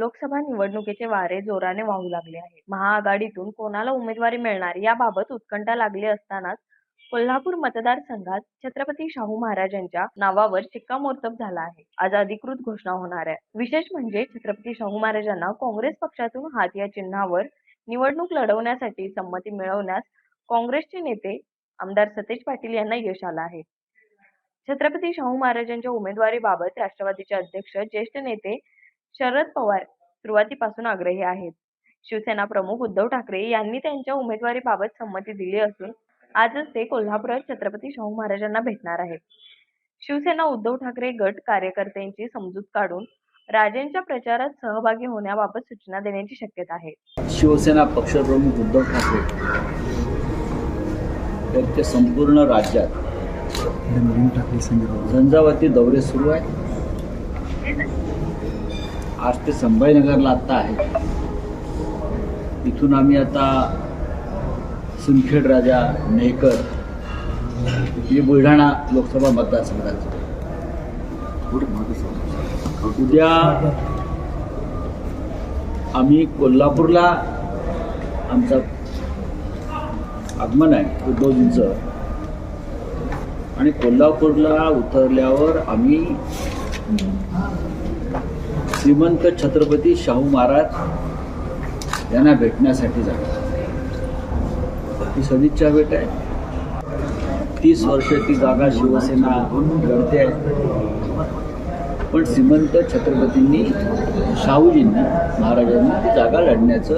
लोकसभा निवडणुकीचे वारे जोराने वाहू लागले आहे महाआघाडीतून कोणाला उमेदवारी मिळणार याबाबत उत्कंठा लागली असतानाच कोल्हापूर मतदारसंघात छत्रपती शाहू महाराजांच्या नावावर शिक्कामोर्तब झाला आहे. आज अधिकृत घोषणा होणार आहे. विशेष म्हणजे छत्रपती शाहू महाराजांना काँग्रेस पक्षातून हात या चिन्हावर निवडणूक लढवण्यासाठी संमती मिळवण्यास काँग्रेसचे नेते आमदार सतेज पाटील यांना यश आलं आहे. छत्रपती शाहू महाराजांच्या उमेदवारीबाबत राष्ट्रवादीचे अध्यक्ष ज्येष्ठ नेते शरद पवार सुरुवातीपासून आग्रही आहेत. शिवसेना प्रमुख उद्धव ठाकरे यांनी त्यांच्या उमेदवारीबाबत संमती दिली असून आजच ते कोल्हापुरात छत्रपती शाहू महाराजांना भेटणार आहेत. शिवसेना उद्धव ठाकरे गट कार्यकर्त्यांची समजूत काढून राजेंच्या प्रचारात सहभागी होण्याबाबत सूचना देण्याची शक्यता आहे. शिवसेना पक्षप्रमुख उद्धव ठाकरे यांचे संपूर्ण राज्यात झंझावाती दौरे सुरू आहे आज ते संभाजीनगरला आत्ता आहे. इथून आम्ही आता सिंदखेड राजा नेहकर हे बुलढाणा लोकसभा मतदारसंघात उद्या आम्ही कोल्हापूरला आमचा आगमन आहे उद्योजींचं आणि कोल्हापूरला उतरल्यावर आम्ही श्रीमंत छत्रपती शाहू महाराज यांना भेटण्यासाठी जातो ही सदिच्छा भेट आहे. तीस वर्ष ती जागा शिवसेना लढते आहे. पण श्रीमंत छत्रपतींनी शाहूजींना महाराजांना ती जागा लढण्याचं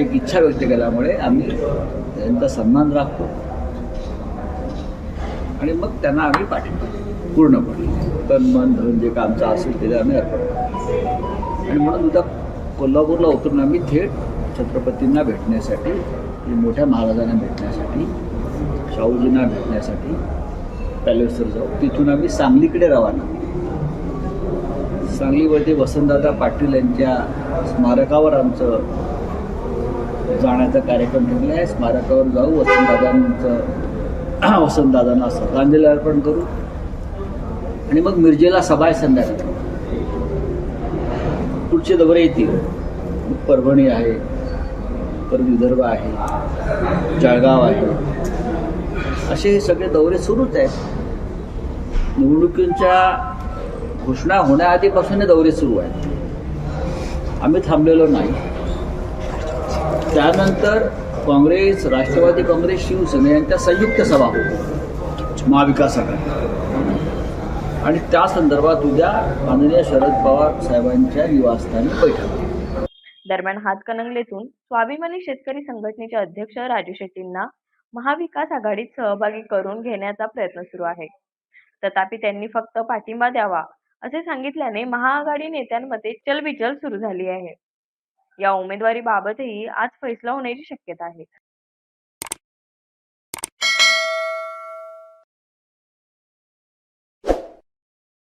एक इच्छा व्यक्त केल्यामुळे आम्ही त्यांचा सन्मान राखतो. आणि मग त्यांना आम्ही पाठवतो पूर्णपणे. तन मन धरून जे का आमचं असेल ते आम्ही अर्पण आणि म्हणून उद्या कोल्हापूरला उतरून आम्ही थेट छत्रपतींना भेटण्यासाठी म्हणजे मोठ्या महाराजांना भेटण्यासाठी शाहूजींना भेटण्यासाठी पॅलेसवर जाऊ. तिथून आम्ही सांगलीकडे रवाना. सांगलीवरती वसंतदादा पाटील यांच्या स्मारकावर आमचं जाण्याचा कार्यक्रम ठरला आहे. स्मारकावर जाऊ वसंतदादांचं वसंतदादांना श्रद्धांजली अर्पण करू. आणि मग मिरजेला सभा आहे संध्याकाळी. पुढचे दौरे येतील. परभणी आहे पर विदर्भ आहे जळगाव आहे. असे हे सगळे दौरे सुरूच आहेत. निवडणुकींच्या घोषणा होण्याआधीपासून हे दौरे सुरू आहेत. आम्ही थांबलेलो नाही. त्यानंतर काँग्रेस राष्ट्रवादी काँग्रेस शिवसेना यांच्या संयुक्त सभा महाविकास आघाडी. आणि त्या संदर्भात उद्या माननीय शरद पवार साहेबांच्या निवासस्थानी बैठक. दरम्यान हातकणंगलेतून स्वाभिमानी शेतकरी संघटनेचे अध्यक्ष राजू शेट्टींना महाविकास आघाडीत सहभागी करून घेण्याचा प्रयत्न सुरू आहे. तथापि त्यांनी फक्त पाठिंबा द्यावा असे सांगितल्याने महाआघाडी नेत्यांमध्ये चलबिचल सुरू झाली आहे. या उमेदवारीबाबतही आज फैसला होण्याची शक्यता आहे.